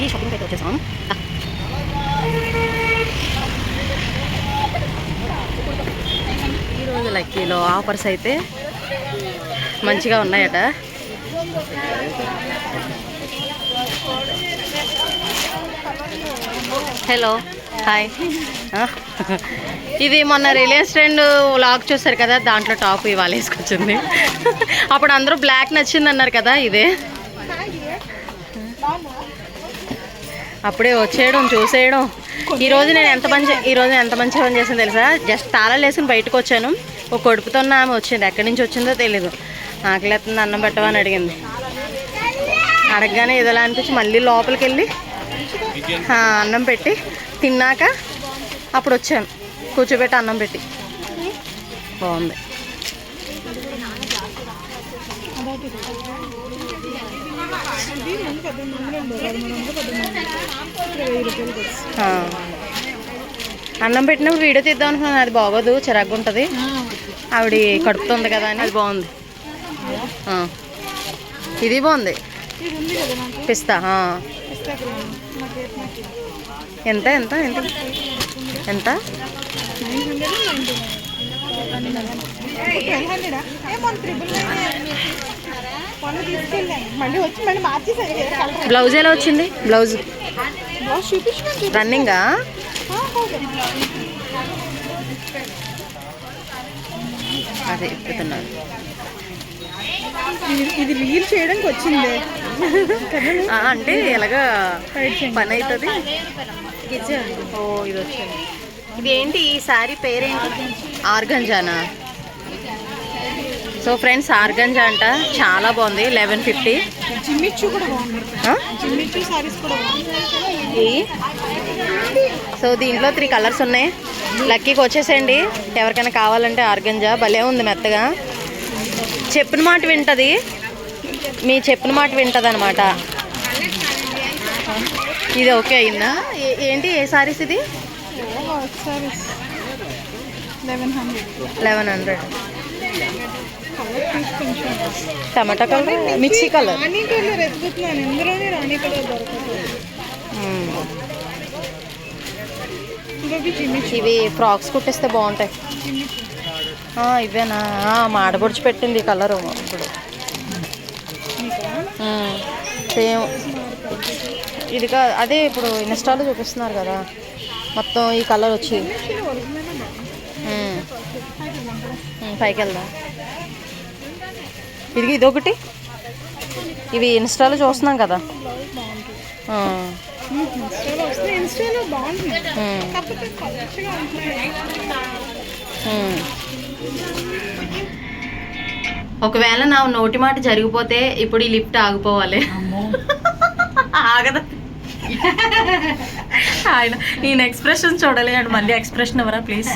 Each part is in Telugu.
లక్కీ షాపింగ్ అయితే వచ్చేసాం. ఈరోజు లక్కీలో ఆఫర్స్ అయితే మంచిగా ఉన్నాయట? హలో హాయ్ ఆ? ఇది మొన్న రిలయన్స్ ఫ్రెండ్ లాక్ చూసారు కదా దాంట్లో టాప్ ఇవాళ వేసుకొచ్చింది. అప్పుడు అందరూ బ్లాక్ నచ్చింది అన్నారు కదా ఇదే. అప్పుడే వచ్చేయడం చూసేయడం. ఈరోజు నేను ఎంత మంచి ఈరోజు ఎంత మంచి పని చేసింది తెలుసా? జస్ట్ తాళాలు వేసుకుని బయటకు వచ్చాను. ఒక కొడుపుతున్న ఆమె వచ్చింది. ఎక్కడి నుంచి వచ్చిందో తెలీదు. ఆకలిస్తుంది అన్నం పెట్టవని అడిగింది. అడగగానే ఏదోలా అనిపించి మళ్ళీ లోపలికి వెళ్ళి అన్నం పెట్టి తిన్నాక అప్పుడు వచ్చాను. కూర్చోబెట్టి అన్నం పెట్టి. బాగుంది. అన్నం పెట్టినప్పుడు వీడియో తీద్దాం అనుకున్నాను. అది బాగోదు చిరాగ్గా ఉంటుంది. ఆవిడ కడుపుతుంది కదా అని. అది బాగుంది. ఆ. ఇది బాగుంది. పిస్తా ఆ. ఎంత ఎంత ఎంత? ఎంత? బ్లౌజ్ ఎలా వచ్చింది? బ్లౌజ్. రన్నింగా? అదే ఇప్పుతున్నారు ఇది- ఇది రీల్ చేయడానికి వచ్చింది. అంటే ఎలాగా పని అవుతుంది? ఓ ఇది వచ్చింది. ఇది ఏంటి ఈ శారీ పేరేంటి? ఆర్గంజానా? సో ఫ్రెండ్స్ ఆర్గంజా అంట చాలా బాగుంది లెవెన్ ఫిఫ్టీ సో దీంట్లో త్రీ కలర్స్ ఉన్నాయి. లక్కీకి వచ్చేసేయండి. ఎవరికైనా కావాలంటే ఆర్గంజా భలే ఉంది మెత్తగా. చెప్పిన మాట వింటది. మీ చెప్పిన మాట వింటది అనమాట ఇది ఓకే అయిందా? ఏంటి ఏ సారీస్ ఇది? Eleven hundred eleven hundred colour చూసి కొంచెం టమాటా కలర్ మిక్సీ కలర్. రాణి కలర్ రాణి కలర్ ఇవి ఫ్రాక్స్ కుట్టిస్తే బాగుంటాయి. ఇవేనా? మాడబొడిచి పెట్టింది ఈ ఇప్పుడు సేమ్. ఇది కా అదే ఇప్పుడు ఇన్స్టాలో చూపిస్తున్నారు కదా. మొత్తం ఈ కలర్ వచ్చి. పైకి వెళ్దాం. ఇది ఇదొకటి. ఇవి ఇన్స్టాలో చూస్తున్నాం కదా. ఒకవేళ నా నోటి మాట జరిగిపోతే ఇప్పుడు ఈ లిఫ్ట్ ఆగిపోవాలి. ఆగదు. ఆయన ఈయన ఎక్స్ప్రెషన్ చూడాలి అండి మళ్ళీ ఎక్స్ప్రెషన్ ఎవరా ప్లీజ్.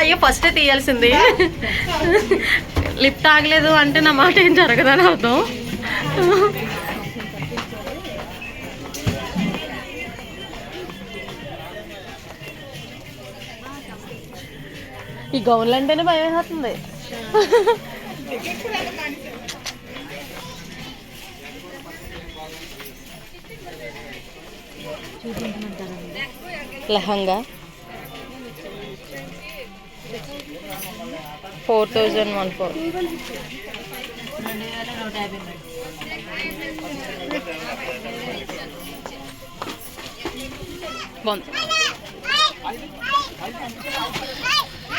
అయ్యో ఫస్ట్ తీయాల్సింది. లిఫ్ట్ ఆగలేదు అంటే నా మాట ఏం జరగదని అర్థం? ఈ గౌన్లు అంటేనే భయం వేస్తుంది. Lehenga. Four thousand one four బాగుంది.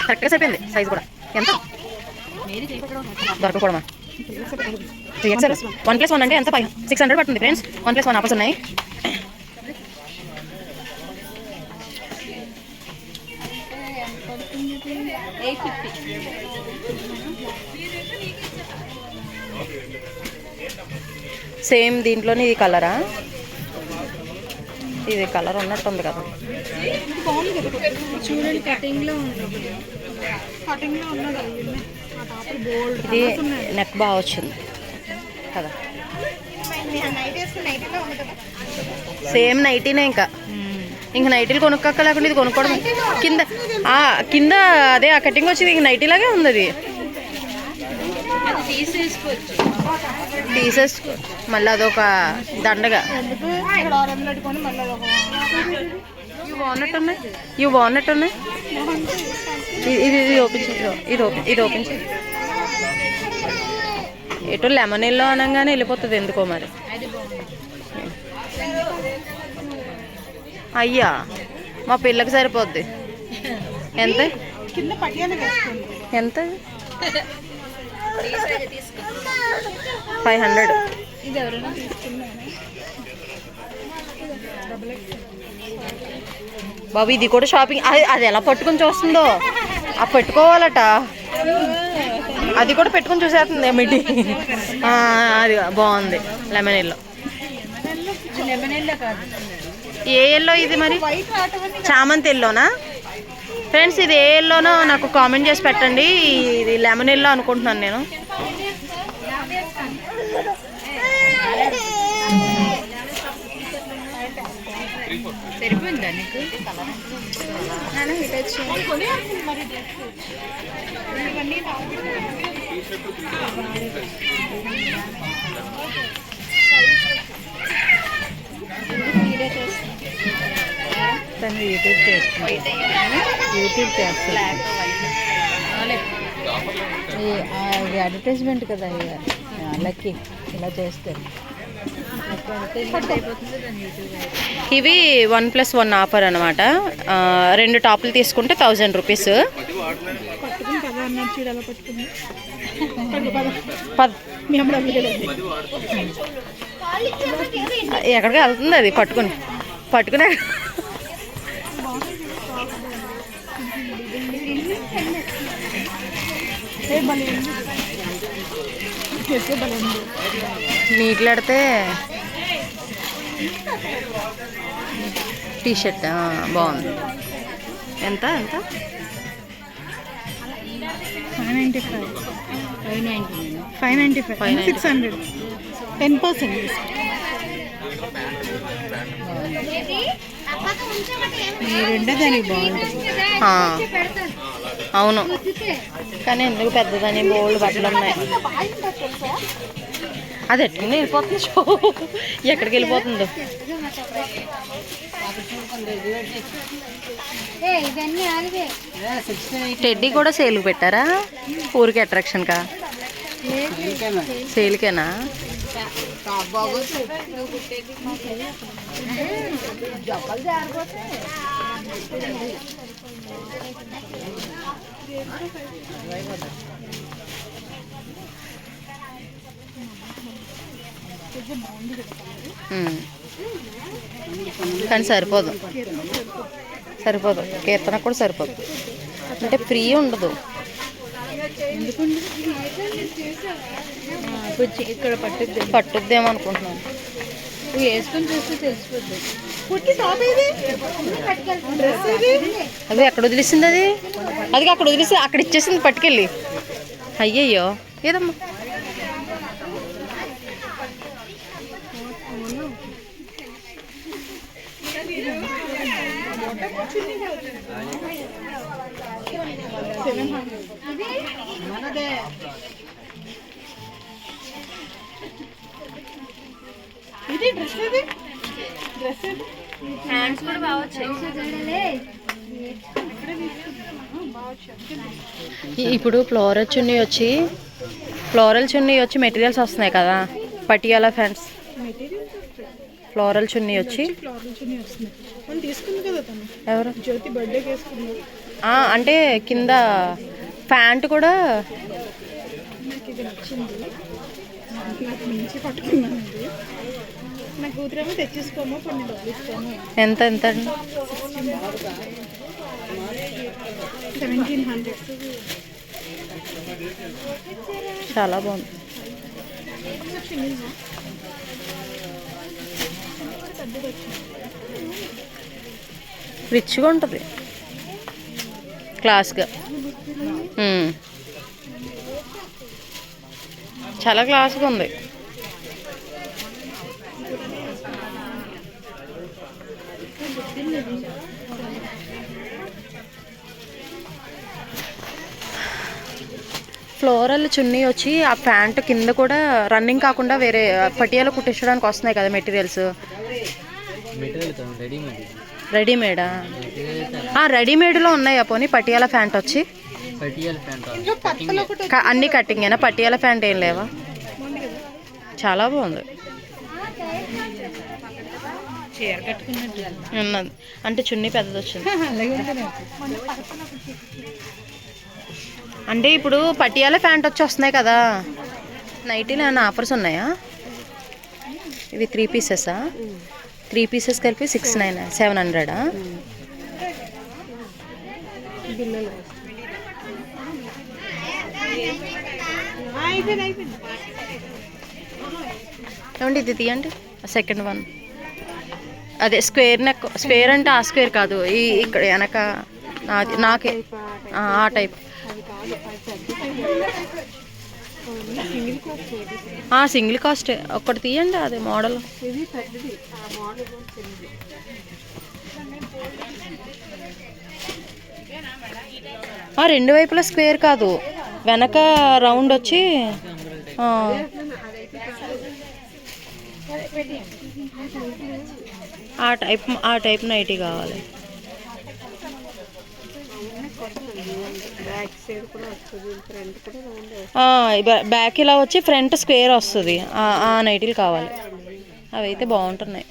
కరెక్ట్గా సరిపోయింది. సైజ్ కూడా. ఎంత? దొరకకూడమా త్రీ వన్ ప్లస్ వన్ అంటే ఎంత? ఫైవ్ సిక్స్ హండ్రెడ్ పడుతుంది friends one plus one offers ఉన్నాయి. సేమ్ దీంట్లోనే ఇది కలరా ఇది కలర్ ఉన్నట్టుంది కదా కదా. చూడండి లో ఉంది. ఉన్నది. బోల్డ్ ఇది నెక్ బాగా వచ్చింది. కదా. సేమ్ నైటీనే ఇంకా. ఇంక నైటీలు కొనుక్కోక లేకుండా ఇది కొనుక్కోవడం కింద కింద అదే ఆ కటింగ్ వచ్చింది ఇంక నైటీలాగే ఉంది అది తీసేసుకో మళ్ళీ అదొక దండగా. ఇవి బాగున్నట్టున్నాయి ఇవి బాగున్నట్టున్నాయి ఇది ఇది ఇది ఓపెన్ చేయి ఇది ఓపెన్ ఇది ఓపెన్ చేయి. ఎటు లెమన్ ఎల్లో అనగానే వెళ్ళిపోతుంది ఎందుకో మరి? అయ్యా మా పిల్లకి సరిపోద్ది. ఎంత? ఎంత? ఫైవ్ హండ్రెడ్ బాబు ఇది కూడా షాపింగ్ అది అది ఎలా పట్టుకొని చూస్తుందో? ఆ పెట్టుకోవాలట. అది కూడా పెట్టుకొని చూసేస్తుంది ఏమిటి? అది బాగుంది లెమన్ ఎల్లో ఏ ఎల్లో ఇది మరి? చామంతి ఎల్లోనా ఫ్రెండ్స్ ఇది ఏ ఎల్లోనో నాకు కామెంట్ చేసి పెట్టండి. ఇది లెమన్ ఎల్లో అనుకుంటున్నాను నేను. సరిపోయిందా నీకు? తను యూట్యూబ్ చేస్తుంది. యూట్యూబ్ చేస్తుంది. అడ్వర్టైజ్మెంట్ కదా లక్కీ ఇలా చేస్తారు. ఇవి వన్ ప్లస్ వన్ ఆఫర్ అనమాట రెండు టాపులు తీసుకుంటే థౌజండ్ రూపీస్. ఎక్కడికి వెళ్తుంది అది? పట్టుకుని. పట్టుకుని నీటిలాడితే టీ షర్ట్ బాగుంది. ఎంత ఎంత? Five ninety five five ninety five ninety five 595. Six hundred ten percent మీరుంటే దానికి బాగుంటుంది ఆ, అవును. కానీ ఎందుకు పెద్దదని బోల్డ్ బట్టలు ఉన్నాయి. అది ఎట్టుకుని వెళ్ళిపోతుంది. షో ఎక్కడికి వెళ్ళిపోతుందో టెడ్డీ కూడా సేల్కి పెట్టారా? ఊరికి అట్రాక్షన్ కా సేల్కేనా. కానీ సరిపోదు. సరిపోదు. కీర్తన కూడా సరిపోదు. అంటే ఫ్రీ ఉండదు. ఇక్కడ పట్టుద్ది. పట్టుద్దేమో అనుకుంటున్నాను నువ్వు వేసుకొని చూస్తే తెలిసిపోద్ది. అది ఎక్కడ వదిలేసింది అది? అది అక్కడ వదిలేసి అక్కడ ఇచ్చేసింది పట్టుకెళ్ళి. అయ్యయ్యో. ఏదమ్మా? మనదే ఇది డ్రెస్ ఇది డ్రెస్ ఇది హ్యాండ్స్ కూడా బాగా ఇప్పుడు ఫ్లోరల్ చున్నీ వచ్చి ఫ్లోరల్ చున్నీ వచ్చి మెటీరియల్స్ వస్తున్నాయి కదా. Patiala pants materials floral chunni వచ్చి. తీసుకుంది కదా తను. ఎవరు? జ్యోతి బర్త్డేకి వేసుకుంది ఆ, అంటే కింద ప్యాంట్ కూడా నాకు ఇది నచ్చింది. నాకు మించి పట్టుకున్నాను ఇది నా కూతురేమో తెచ్చేసుకోమో కొన్ని డబ్బులు ఇస్తాను ఎంత ఎంత సెవెంటీన్ హండ్రెడ్ చాలా బాగుంది. రిచ్గా ఉంటుంది. క్లాస్గా. చాలా క్లాస్గా ఉంది. ఫ్లోరల్ చున్నీ వచ్చి ఆ ప్యాంట్ కింద కూడా రన్నింగ్ కాకుండా వేరే పటియాలు కుట్టించడానికి వస్తున్నాయి కదా మెటీరియల్స్. రెడీమేడ్? రెడీమేడా రెడీమేడ్లో ఉన్నాయా పోనీ? పటియాల ప్యాంట్ వచ్చి? అన్ని కట్టింగేనా పటియాల ప్యాంట్ ఏం లేవా? చాలా బాగుంది. ఉన్నది. అంటే చున్నీ పెద్దది వచ్చింది. అంటే ఇప్పుడు పటియాల ప్యాంట్ వచ్చి వస్తున్నాయి కదా. నైటీలో ఏమైనా ఆఫర్స్ ఉన్నాయా? ఇవి త్రీ పీసెసా? త్రీ పీసెస్ కలిపి సిక్స్ నైన్ సెవెన్ హండ్రెడా? ఏమండి ఇది తీయండి? Second one. అదే స్క్వేర్ నెక్ స్క్వేర్ అంటే ఆ స్క్వేర్ కాదు ఈ ఇక్కడ వెనక నాకే ఆ టైప్. సింగిల్ కాస్ట్ ఆ సింగిల్ కాస్ట్. ఒకటి తీయండి అదే మోడల్. రెండు వైపులా స్క్వేర్ కాదు. వెనక రౌండ్ వచ్చి ఆ టైప్ ఆ టైప్ నైటీ కావాలి. బ్యాక్ ఇలా వచ్చి ఫ్రంట్ స్క్వేర్ వస్తుంది. ఆ ఆ నైటీలు కావాలి. అవి అయితే బాగుంటున్నాయి.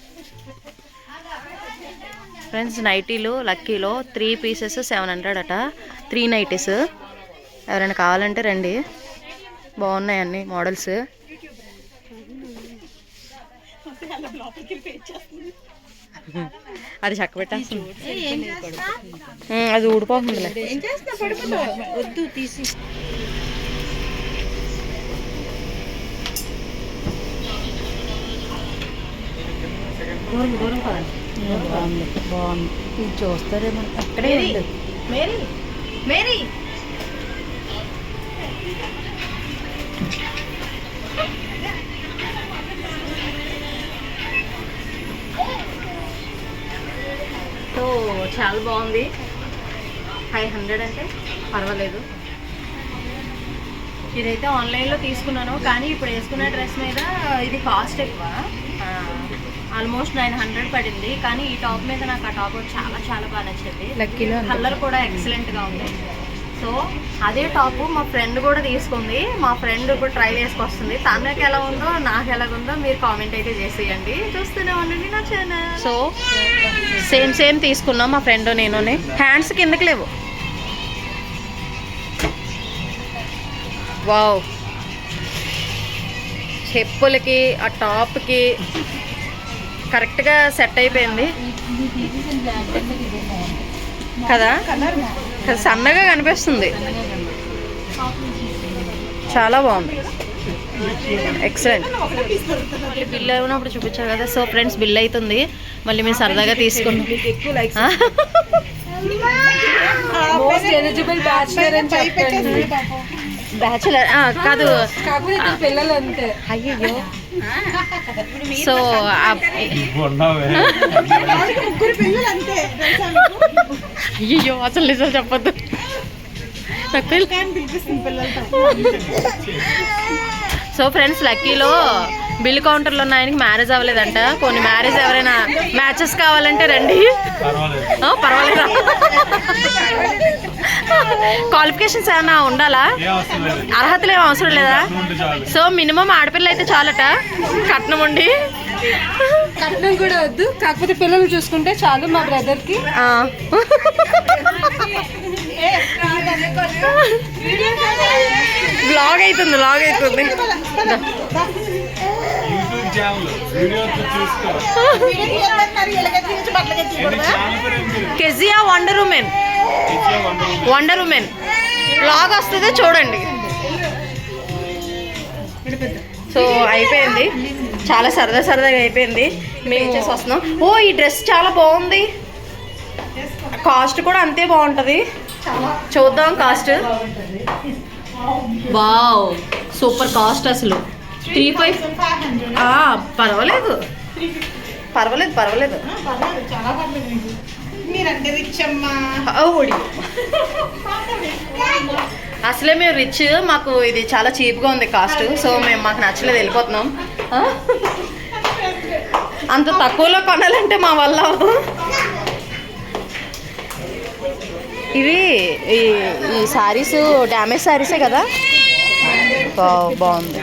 ఫ్రెండ్స్ నైటీలు లక్కీలో త్రీ పీసెస్ సెవెన్ హండ్రెడ్ అట. త్రీ నైటీస్ ఎవరైనా కావాలంటే రండి. బాగున్నాయి అన్ని మోడల్స్ అది చక్క పెట్టేస్తుంది అది ఊడిపోతుందిలే. వద్దు తీసి. బాగుంది బాగుంది. ఇది చూస్తారేమో. అక్కడే ఉంది. Mary Mary. చాలా బాగుంది. ఫైవ్ హండ్రెడ్ అంటే పర్వాలేదు. ఇదైతే ఆన్లైన్లో తీసుకున్నాను. కానీ ఇప్పుడు వేసుకున్న డ్రెస్ మీద ఇది కాస్ట్ ఎక్కువ. ఆల్మోస్ట్ నైన్ హండ్రెడ్ పడింది. కానీ ఈ టాప్ మీద నాకు ఆ టాప్ చాలా చాలా బాగా నచ్చింది. కలర్ కూడా ఎక్సలెంట్గా ఉంది. సో అదే టాప్ మా ఫ్రెండ్ కూడా తీసుకుంది. మా ఫ్రెండ్ ఇప్పుడు ట్రై చేసుకొస్తుంది. తనకి ఎలా ఉందో నాకు ఎలా ఉందో మీరు కామెంట్ అయితే చేసేయండి. చూస్తూనే ఉండండి నా ఛానల్ సో సేమ్ సేమ్ తీసుకున్నాం మా ఫ్రెండ్ నేను హ్యాండ్స్ కిందకి లేవు. వావ్ చెప్పులకి ఆ టాప్కి కరెక్ట్గా సెట్ అయిపోయింది. కదా? కదా, సన్నగా కనిపిస్తుంది. చాలా బాగుంది. ఎక్సలెంట్ బిల్ అయినప్పుడు చూపించారు కదా. సో ఫ్రెండ్స్ బిల్ అవుతుంది మళ్ళీ మేము సరదాగా తీసుకున్నాం బ్యాచులర్ కాదు. పిల్లలు అంతే. అయ్యో సో అయ్యో అసలు నిజం చెప్పొద్దు. సో ఫ్రెండ్స్ లక్కీలో బిల్ కౌంటర్లో ఉన్న ఆయనకి మ్యారేజ్ అవ్వలేదంట. కొన్ని మ్యారేజ్ ఎవరైనా మ్యాచెస్ కావాలంటే రండి. ఆ, పర్వాలేదా? క్వాలిఫికేషన్స్ ఏమైనా ఉండాలా? అర్హతలు ఏం అవసరం లేదా? సో మినిమం ఆడపిల్ల అయితే చాలట. కట్నం ఉండి. కట్నం కూడా వద్దు. కాకపోతే పిల్లలు చూసుకుంటే చాలు మా బ్రదర్కి ఆ. బ్లాగ్ అవుతుంది బ్లాగ్ అవుతుంది. Kezia wonder woman. Wonder woman. Blog వస్తుంది చూడండి. సో అయిపోయింది. చాలా సరదా సరదాగా అయిపోయింది. మేము చేసి వస్తున్నాం? ఓ ఈ డ్రెస్ చాలా బాగుంది. కాస్ట్ కూడా అంతే బాగుంటుంది. చూద్దాం కాస్ట్. వావ్ సూపర్ కాస్ట్ అసలు. త్రీ ఫైవ్ పర్వాలేదు. పర్వాలేదు పర్వాలేదు. మీరంటే రిచ్ అమ్మా అసలే మేము రిచ్ మాకు ఇది చాలా చీప్గా ఉంది కాస్ట్ సో మేము మాకు నచ్చలేదు వెళ్ళిపోతున్నాం? అంత తక్కువలో కొనాలంటే మా వల్ల. ఇవి ఈ ఈ శారీస్ డ్యామేజ్ శారీసే కదా? బాగుంది.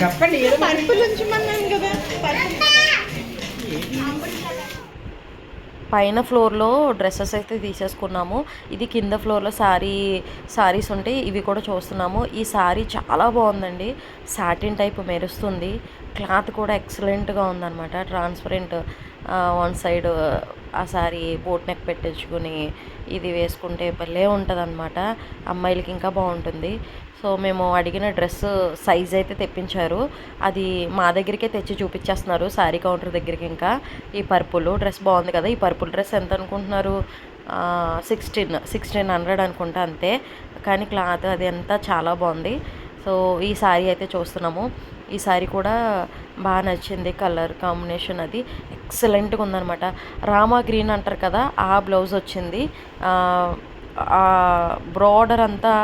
చెప్పండి పరుపులు ఉంచమన్నాను కదా పైన ఫ్లోర్లో డ్రెస్సెస్ అయితే తీసేసుకున్నాము. ఇది కింద ఫ్లోర్లో శారీ శారీస్ ఉంటాయి ఇవి కూడా చూస్తున్నాము. ఈ శారీ చాలా బాగుందండి. సాటిన్ టైప్ మెరుస్తుంది. క్లాత్ కూడా ఎక్సలెంట్గా ఉందన్నమాట. ట్రాన్స్పరెంట్ వన్ సైడ్ ఆ శారీ బోట్ నెక్ పెట్టించుకుని ఇది వేసుకుంటే భలే ఉంటుంది అమ్మాయిలకి ఇంకా బాగుంటుంది. సో మేము అడిగిన డ్రెస్ సైజ్ అయితే తెప్పించారు. అది మా దగ్గరికే తెచ్చి చూపించేస్తున్నారు శారీ కౌంటర్ దగ్గరికి ఇంకా. ఈ పర్పుల్ డ్రెస్ బాగుంది కదా ఈ పర్పుల్ డ్రెస్ ఎంత అనుకుంటున్నారు? సిక్స్టీన్ సిక్స్టీన్ హండ్రెడ్ అనుకుంటా అంతే. కానీ క్లాత్ అది అంతా చాలా బాగుంది. సో ఈ శారీ అయితే చూస్తున్నాము. ఈ సారీ కూడా బాగా నచ్చింది కలర్ కాంబినేషన్ అది. ఎక్సలెంట్గా ఉందనమాట రామా గ్రీన్ అంటారు కదా ఆ బ్లౌజ్ వచ్చింది. ఆ బ్రాడర్ అంతా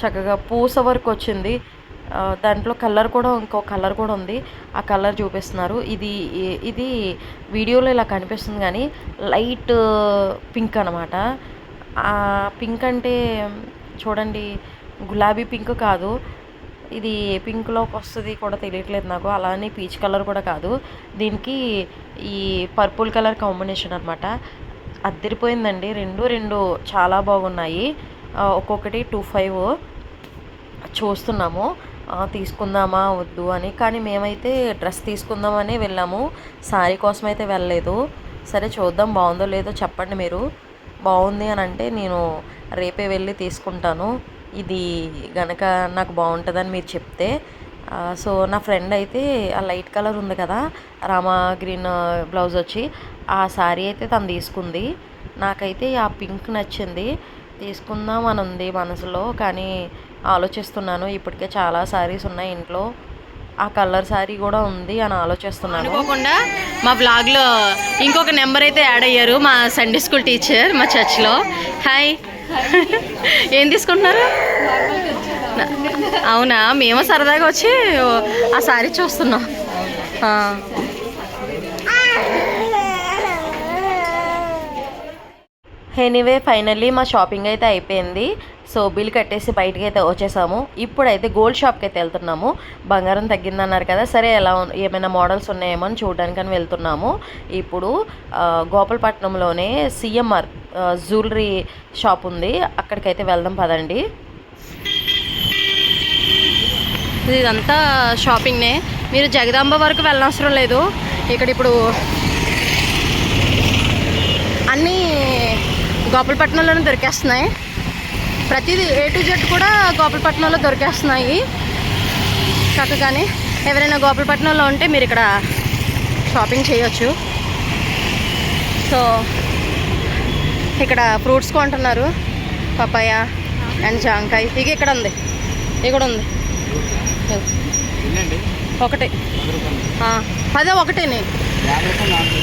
చక్కగా పూస వర్క్ వచ్చింది. దాంట్లో కలర్ కూడా ఇంకో కలర్ కూడా ఉంది. ఆ కలర్ చూపిస్తున్నారు. ఇది ఇది వీడియోలో ఇలా కనిపిస్తుంది కానీ లైట్ పింక్ అనమాట ఆ పింక్ అంటే చూడండి గులాబీ పింక్ కాదు. ఇది ఏ పింక్లోకి వస్తుంది కూడా తెలియట్లేదు నాకు. అలానే పీచ్ కలర్ కూడా కాదు. దీనికి ఈ పర్పుల్ కలర్ కాంబినేషన్ అనమాట అద్దరిపోయిందండి. రెండు రెండు చాలా బాగున్నాయి. ఒక్కొక్కటి టూ ఫైవ్ చూస్తున్నాము. తీసుకుందామా వద్దు అని. కానీ మేమైతే డ్రెస్ తీసుకుందామని వెళ్ళాము. శారీ కోసం అయితే వెళ్ళలేదు. సరే చూద్దాం బాగుందో లేదో చెప్పండి మీరు. బాగుంది అని అంటే నేను రేపే వెళ్ళి తీసుకుంటాను. ఇది గనక నాకు బాగుంటుందని మీరు చెప్తే సో నా ఫ్రెండ్ అయితే ఆ లైట్ కలర్ ఉంది కదా రామా గ్రీన్ బ్లౌజ్ వచ్చి ఆ శారీ అయితే తను తీసుకుంది. నాకైతే ఆ పింక్ నచ్చింది. తీసుకుందాం అని ఉంది మనసులో కానీ ఆలోచిస్తున్నాను. ఇప్పటికే చాలా శారీస్ ఉన్నాయి ఇంట్లో. ఆ కలర్ శారీ కూడా ఉంది అని ఆలోచిస్తున్నాను. అనుకోకుండా మా బ్లాగ్లో ఇంకొక నెంబర్ అయితే యాడ్ అయ్యారు మా సండే స్కూల్ టీచర్ మా చర్చ్లో. హాయ్ ఏం తీసుకుంటున్నారు? అవునా? మేము సరదాగా వచ్చి ఆ శారీ చూస్తున్నాం. ఎనీవే ఫైనల్లీ మా షాపింగ్ అయితే అయిపోయింది. సో బిల్ కట్టేసి బయటకి అయితే వచ్చేసాము. ఇప్పుడైతే గోల్డ్ షాప్కి అయితే వెళ్తున్నాము. బంగారం తగ్గిందన్నారు కదా సరే ఎలా ఏమైనా మోడల్స్ ఉన్నాయేమో అని చూడడానికని వెళ్తున్నాము. ఇప్పుడు గోపాలపట్నంలోనే సిఎంఆర్ జ్యువెలరీ షాప్ ఉంది. అక్కడికైతే వెళ్దాం పదండి. ఇదంతా షాపింగ్నే. మీరు జగదాంబ వరకు వెళ్ళనవసరం లేదు. ఇక్కడ ఇప్పుడు అన్నీ గోపాలపట్నంలోనే దొరికేస్తున్నాయి. ప్రతిదీ ఏ టు జెడ్ కూడా గోపాలపట్నంలో దొరికేస్తున్నాయి. చక్కగానే ఎవరైనా గోపాలపట్నంలో ఉంటే మీరు ఇక్కడ షాపింగ్ చేయొచ్చు. సో ఇక్కడ ఫ్రూట్స్ కొంటున్నారు. పపాయ అండ్ జాంకాయ. ఇది ఇక్కడ ఉంది. ఇది కూడా ఉంది. ఒకటి. పదే నాలుగు.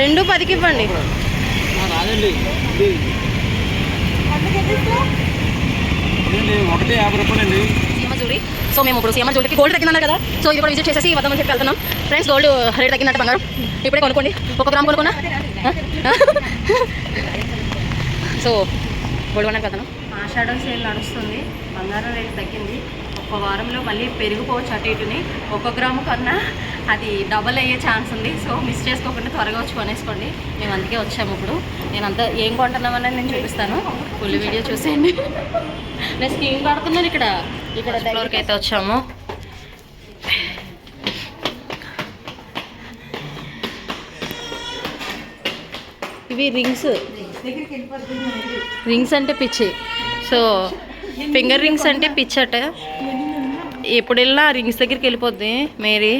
రెండు పదికి ఇవ్వండి ఆ, రాదండి ఇది ఇదండి ఒకటి యాభై సో మేము ఇప్పుడు సీఎం జ్యువెలరీకి గోల్డ్ తగ్గిందన్నారు కదా. సో ఇది కూడా విజిట్ చేసేసి వద్దామని చెప్పి వెళ్తున్నాం. ఫ్రెండ్స్ గోల్డ్ రేట్ తగ్గిందంటే బంగారం. ఇప్పుడే కొనుక్కోండి. ఒక గ్రామ్ కొనుక్కున్నా? సో గోల్డ్ కొనడానికి వెళ్తున్నాం. ఆషాఢ సేల్ నడుస్తుంది. బంగారం రేట్ తగ్గింది ఒక్క వారంలో మళ్ళీ పెరిగిపోవచ్చు అటు ఇటుని. ఒక గ్రాము కన్నా అది డబల్ అయ్యే ఛాన్స్ ఉంది. సో మిస్ చేసుకోకుండా త్వరగా వచ్చి కొనేసుకోండి. మేము అందుకే వచ్చాము ఇప్పుడు. నేను అంతా ఏం కొంటున్నామనేది నేను చూపిస్తాను. ఫుల్ వీడియో చూసేయండి. నేను స్కీమ్ కడుతున్నాను ఇక్కడ. ఇక్కడ ఫ్లోర్కి అయితే వచ్చాము. ఇవి రింగ్స్. రింగ్స్ అంటే పిచ్చి. సో ఫింగర్ రింగ్స్ అంటే పిచ్చి అట ఎప్పుడు వెళ్ళినా రింగ్స్ దగ్గరికి వెళ్ళిపోద్ది మేరీ.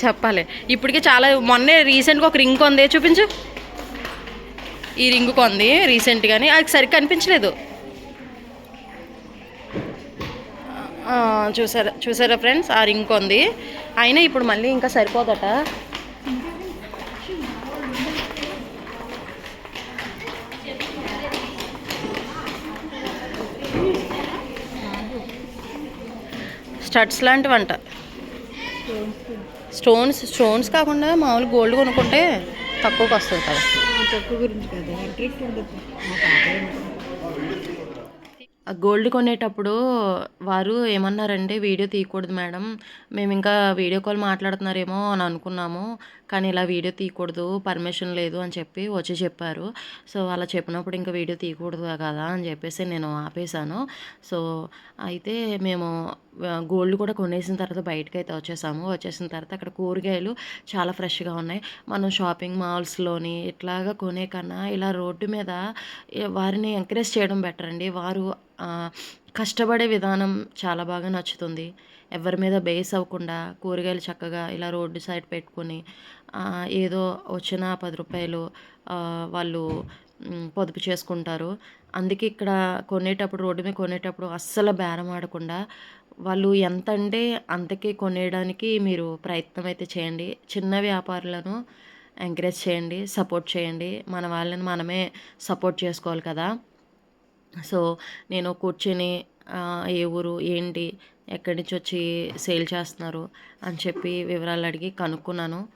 చెప్పాలి. ఇప్పటికే చాలా మొన్నే రీసెంట్గా ఒక రింగ్ కొంది. చూపించు. ఈ రింగ్ కొంది రీసెంట్గాని అది సరిగ్గా కనిపించలేదు. చూసారా చూసారా ఫ్రెండ్స్ ఆ రింగ్ కొంది. అయినా ఇప్పుడు మళ్ళీ ఇంకా సరిపోదట. స్టడ్స్ లాంటివంట. స్టోన్స్ స్టోన్స్ కాకుండా మామూలు గోల్డ్ కొనుక్కుంటే తక్కువకి వస్తుంది కదా. తక్కువ. గురించి గోల్డ్ కొనేటప్పుడు వారు ఏమన్నారంటే వీడియో తీయకూడదు మేడం. మేము ఇంకా వీడియో కాల్ మాట్లాడుతున్నారేమో అని అనుకున్నాము. కానీ ఇలా వీడియో తీయకూడదు పర్మిషన్ లేదు అని చెప్పి వచ్చి చెప్పారు. సో అలా చెప్పినప్పుడు ఇంకా వీడియో తీయకూడదు కదా అని చెప్పేసి నేను ఆపేశాను. సో అయితే మేము గోల్డ్ కూడా కొనేసిన తర్వాత బయటకు అయితే వచ్చేసాము. వచ్చేసిన తర్వాత అక్కడ కూరగాయలు చాలా ఫ్రెష్గా ఉన్నాయి. మనం షాపింగ్ మాల్స్లోని ఇట్లాగా కొనే కన్నా ఇలా రోడ్డు మీద వారిని ఎంకరేజ్ చేయడం బెటర్ అండి. వారు కష్టపడే విధానం చాలా బాగా నచ్చుతుంది. ఎవరి మీద బేస్ అవ్వకుండా కూరగాయలు చక్కగా ఇలా రోడ్డు సైడ్ పెట్టుకొని ఏదో వచ్చిన పది రూపాయలు వాళ్ళు పొదుపు చేసుకుంటారు. అందుకే ఇక్కడ కొనేటప్పుడు రోడ్డు మీద కొనేటప్పుడు అస్సలు బేరం ఆడకుండా వాళ్ళు ఎంత అంటే అంతకే కొనేయడానికి మీరు ప్రయత్నం అయితే చేయండి. చిన్న వ్యాపారులను ఎంకరేజ్ చేయండి సపోర్ట్ చేయండి. మన వాళ్ళని మనమే సపోర్ట్ చేసుకోవాలి కదా. సో నేను కూర్చొని ఏ ఊరు ఏంటి ఎక్కడి నుంచి వచ్చి సేల్ చేస్తున్నారు అని చెప్పి వివరాలు అడిగి కనుక్కున్నాను.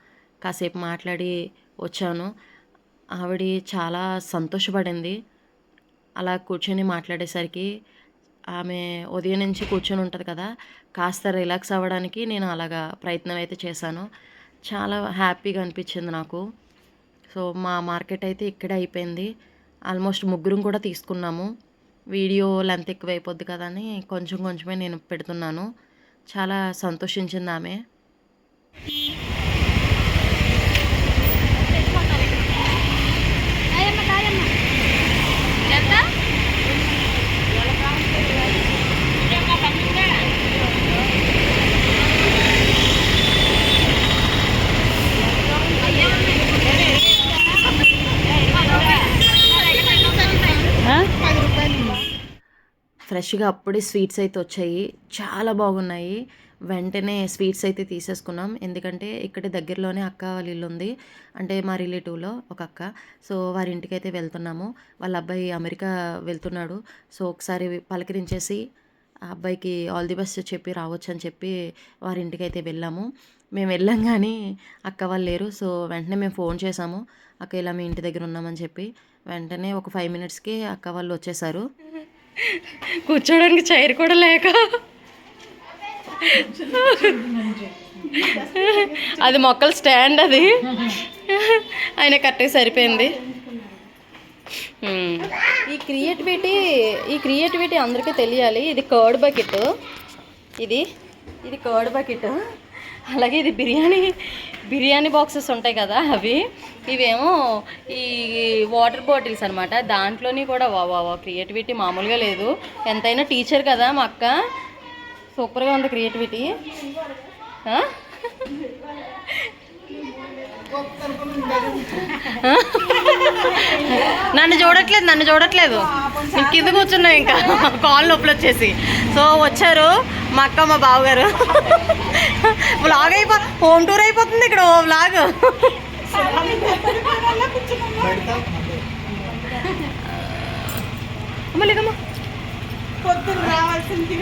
కాసేపు మాట్లాడి వచ్చాను. ఆవిడ చాలా సంతోషపడింది. అలా కూర్చొని మాట్లాడేసరికి ఆమె ఉదయం నుంచి కూర్చొని ఉంటుంది కదా కాస్త రిలాక్స్ అవ్వడానికి నేను అలాగా ప్రయత్నం అయితే చేశాను. చాలా హ్యాపీగా అనిపించింది నాకు. సో మా మార్కెట్ అయితే ఇక్కడే అయిపోయింది. ఆల్మోస్ట్ ముగ్గురం కూడా తీసుకున్నాము. వీడియో లెంత్ ఎక్కువ అయిపోద్ది కదా అని కొంచెం కొంచెమే నేను పెడుతున్నాను. చాలా సంతోషించింది ఆమె. ఫ్రెష్గా అప్పుడే స్వీట్స్ అయితే వచ్చాయి. చాలా బాగున్నాయి. వెంటనే స్వీట్స్ అయితే తీసేసుకున్నాం. ఎందుకంటే ఇక్కడ దగ్గరలోనే అక్క వాళ్ళ ఇల్లు ఉంది. అంటే మా రిలేటివ్లో ఒక అక్క. సో వారి ఇంటికి అయితే వెళ్తున్నాము. వాళ్ళ అబ్బాయి అమెరికా వెళ్తున్నాడు. సో ఒకసారి పలకరించేసి ఆ అబ్బాయికి ఆల్ ది బెస్ట్ చెప్పి రావచ్చు అని చెప్పి వారి ఇంటికి అయితే వెళ్ళాము. మేము వెళ్ళాం కానీ అక్క వాళ్ళు లేరు. సో వెంటనే మేము ఫోన్ చేసాము అక్క ఇలా మీ ఇంటి దగ్గర ఉన్నామని చెప్పి. వెంటనే ఒక ఫైవ్ మినిట్స్కి అక్క వాళ్ళు వచ్చేసారు. కూర్చోడానికి చైర్ కూడా లేక. అది మొక్కల స్టాండ్ అది. ఆయన కరెక్ట్గా సరిపోయింది. ఈ క్రియేటివిటీ ఈ క్రియేటివిటీ అందరికీ తెలియాలి. ఇది కర్డ్ బకెట్. ఇది ఇది కర్డ్ బకెట్. అలాగే ఇది బిర్యానీ బిర్యానీ బాక్సెస్ ఉంటాయి కదా అవి. ఇవేమో ఈ వాటర్ బాటిల్స్ అనమాట దాంట్లోని కూడా వా వా క్రియేటివిటీ మామూలుగా లేదు. ఎంతైనా టీచర్ కదా మా అక్క. సూపర్గా ఉంది క్రియేటివిటీ. నన్ను చూడట్లేదు నన్ను చూడట్లేదు. కింద కూర్చున్నాం ఇంకా. కాల్ నొప్పులు వచ్చేసి సో వచ్చారు మా అక్క మా బావగారు. వ్లాగ్ అయిపో హోమ్ టూర్ అయిపోతుంది ఇక్కడ ఓ వ్లాగ్ అమ్మ లేదమ్మా. పొద్దున్న రావాల్సింది